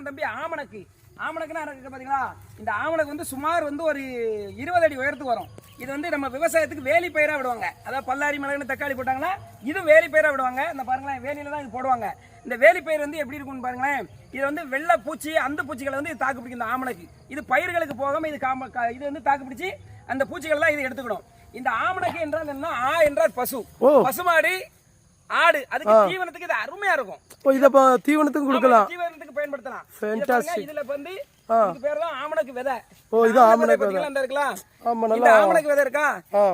தான் தம்பி ஆமணக்கு. ஆமணக்குன்னா இருக்கு பாத்தீங்களா? இந்த ஆமணக்கு வந்து சுமார் வந்து ஒரு இருபது அடி உயரத்துக்கு வரும். இது வந்து நம்ம விவசாயத்துக்கு வேலி பயிரா விடுவாங்க. அதாவது பல்லாரி மிளகுன்னு தக்காளி போட்டாங்கன்னா இது வேலி பயிரா விடுவாங்க. இந்த பாருங்களேன் வேலியில தான் இது போடுவாங்க. இந்த வேலி பயிர் வந்து எப்படி இருக்கும்னு பாருங்களேன். இது வந்து வெள்ளை பூச்சி அந்த பூச்சிகளை வந்து இது தாக்கு பிடிக்கும் இந்த ஆமணக்கு. இது பயிர்களுக்கு போகாம இது காம இது வந்து தாக்கு பிடிச்சி அந்த பூச்சிகள் தான் இது எடுத்துக்கணும். இந்த ஆமணக்கு என்றால் என்ன? ஆ என்றால் பசு. பசுமாடு ஆடு. அதுக்கு தீவனத்துக்கு இது அருமையா இருக்கும். இதை இப்போ தீவனத்துக்கும் கொடுக்கலாம். தீவனத்துக்கு பயன்படுத்தலாம். இதை இதுல வந்து இதுக்கு பேர் தான் ஆமணக்கு விதை. ஓ, இது ஆமணக்கு விதை பாத்தீங்களா, இந்த இருக்கலாம் ஆமா இந்த நல்லா ஆமணக்கு விதை இருக்கா?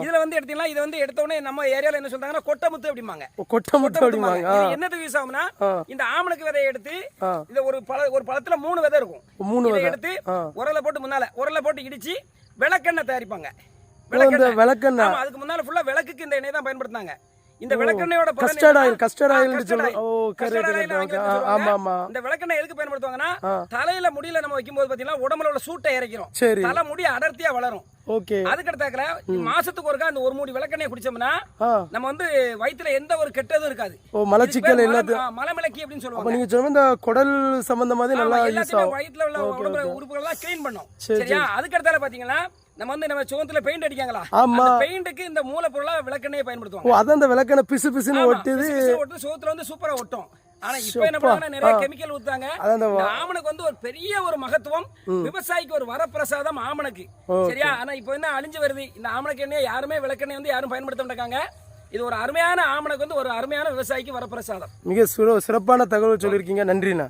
இதுல வந்து இது வந்து எடுத்த உடனே நம்ம ஏரியால என்ன சொல்றாங்கன்னா கொட்டமுத்து அப்படிம்பாங்க. ஓ, கொட்டை முட்டை அப்படிம்பாங்க. ஆ. இது என்னத்துக்கு யூஸ் ஆகும்னா இந்த ஆமணக்கு விதையை எடுத்து ஆ. இந்த ஒரு பழ ஒரு பழத்துல மூணு விதை இருக்கும். மூணு இதை விதை. எடுத்து ஆ. உரல்ல போட்டு முன்னால உரல்ல போட்டு இடிச்சு விளக்கெண்ணெய் தயாரிப்பாங்க. விளக்கெண்ணெய். அதுக்கு முன்னால ஃபுல்லா விளக்குக்கு இந்த எண்ணெய் தான் பயன்படுத்தினாங்க. இந்த விளக்கெண்ணெயோட castor oil castor oil. Oh correct. ஆமா ஆமா இந்த விளக்கெண்ணெய் எதுக்கு பயன்படுத்துவாங்கன்னா. தலையில முடியல நம்ம வைக்கும்போது பாத்தீங்கன்னா உடம்புல உள்ள சூட்டை இறக்கிறோம். சரி. தலை முடி அடர்த்தியா வளரும். ஓகே. அதுக்கடுத்தாக்கல மாசத்துக்கு ஒருக்கா அந்த ஒரு மூடி விளக்கெண்ணெய் குடிச்சோம்னா நம்ம வந்து வயித்துல எந்த ஒரு கெட்டதும் இருக்காது. ஓ மலச்சிக்கல் எல்லாத்தையும் மலம் மலமிளக்கி அப்படின்னு அப்ப சொல்லுவாங்க நீங்க சொன்ன இந்த குடல் சம்பந்தமாதி நல்லா யூஸ் ஆகும். வயித்துல உள்ள உடம்புல உறுப்புகள் எல்லாம் க்ளீன் பண்ணும். சரி, சரியா? அதுக்கு அடுத்தால பாத்தீங்கன்னா நம்ம வந்து நம்ம சுகத்துல பெயிண்ட் அடிக்காங்களா? ஆமா. அந்த பெயிண்ட்டுக்கு இந்த மூலப்பொருளா விளக்கெண்ணெயை பயன்படுத்துவாங்க. ஓ அதான் அந்த விளக்கெண்ணெய் பிசு பிசுன்னு ஒட்டுது. ஒட்டுது, சுகத்துல வந்து சூப்பரா ஒட்டும். ஆனா இப்ப என்ன பண்றாங்கன்னா நிறைய கெமிக்கல் ஊத்தாங்க ஆமணக்கு வந்து ஒரு பெரிய ஒரு மகத்துவம். விவசாயிக்கு ஒரு வரப்பிரசாதம் ஆமணக்கு. சரியா? ஆனா இப்போ என்ன அழிஞ்சு வருது? இந்த ஆமணக்கு எண்ணெய் யாருமே விளக்கெண்ணெய் வந்து யாரும் பயன்படுத்த மாட்டாங்க. இது ஒரு அருமையான ஆமணக்கு வந்து ஒரு அருமையான விவசாயிக்கு வரப்பிரசாதம். மிக சிற- சிறப்பான தகவல் சொல்லியிருக்கீங்க. நன்றிண்ணா.